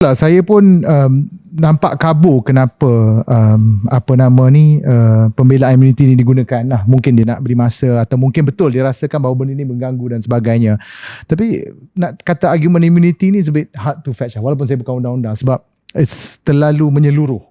Lah, saya pun um, nampak kabur kenapa um, apa nama ni uh, pembelaan immunity ni digunakan lah. Mungkin dia nak beri masa atau mungkin betul dia rasakan bahawa benda ni mengganggu dan sebagainya. Tapi nak kata argument immunity ni bit hard to fetch lah. Walaupun saya bukan undang-undang sebab it's terlalu menyeluruh.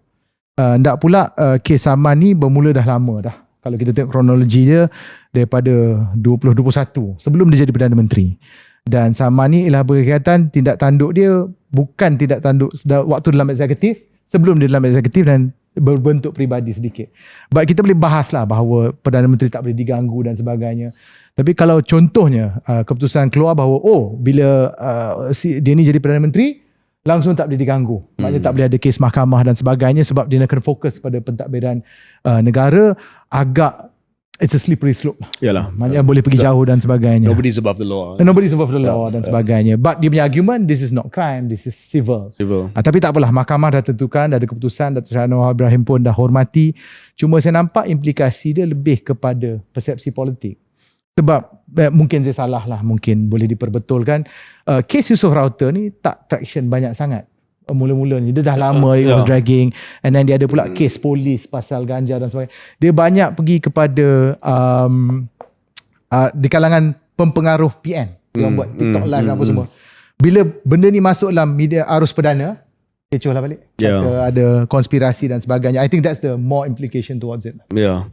Uh, ndak pula uh, kes Saman ni bermula dah lama dah. Kalau kita tengok kronologi dia daripada 2021 sebelum dia jadi Perdana Menteri. Dan Saman ni ialah berkaitan tindak tanduk dia bukan tidak tanduk waktu dalam eksekutif sebelum dia dalam eksekutif dan berbentuk peribadi sedikit. Baik kita boleh bahas lah bahawa Perdana Menteri tak boleh diganggu dan sebagainya. Tapi kalau contohnya uh, keputusan keluar bahawa oh bila uh, dia ni jadi Perdana Menteri langsung tak boleh diganggu. Maknanya tak boleh ada kes mahkamah dan sebagainya sebab dia nak kena fokus pada pentadbiran uh, negara agak it's a slippery slope lah. Yalah. Maknanya boleh pergi jauh dan sebagainya. Nobody's above the law. And nobody's above the law dan sebagainya. But dia punya argument, this is not crime, this is civil. Civil. Ah, tapi tak apalah, mahkamah dah tentukan, dah ada keputusan, Datuk Syah Anwar Ibrahim pun dah hormati. Cuma saya nampak implikasi dia lebih kepada persepsi politik. Sebab eh, mungkin saya salah lah, mungkin boleh diperbetulkan. Uh, kes Yusof Rauter ni tak traction banyak sangat. Uh, Mula-mula ni dia dah lama it was yeah. dragging. And then dia ada pula kes polis pasal ganja dan sebagainya. Dia banyak pergi kepada um, uh, di kalangan pempengaruh PN dia orang Hmm, buat TikTok hmm, live hmm, apa semua. Bila benda ni masuk dalam media arus perdana kecoh lah balik. Yeah. Kata ada konspirasi dan sebagainya. I think that's the more implication towards it. Yeah.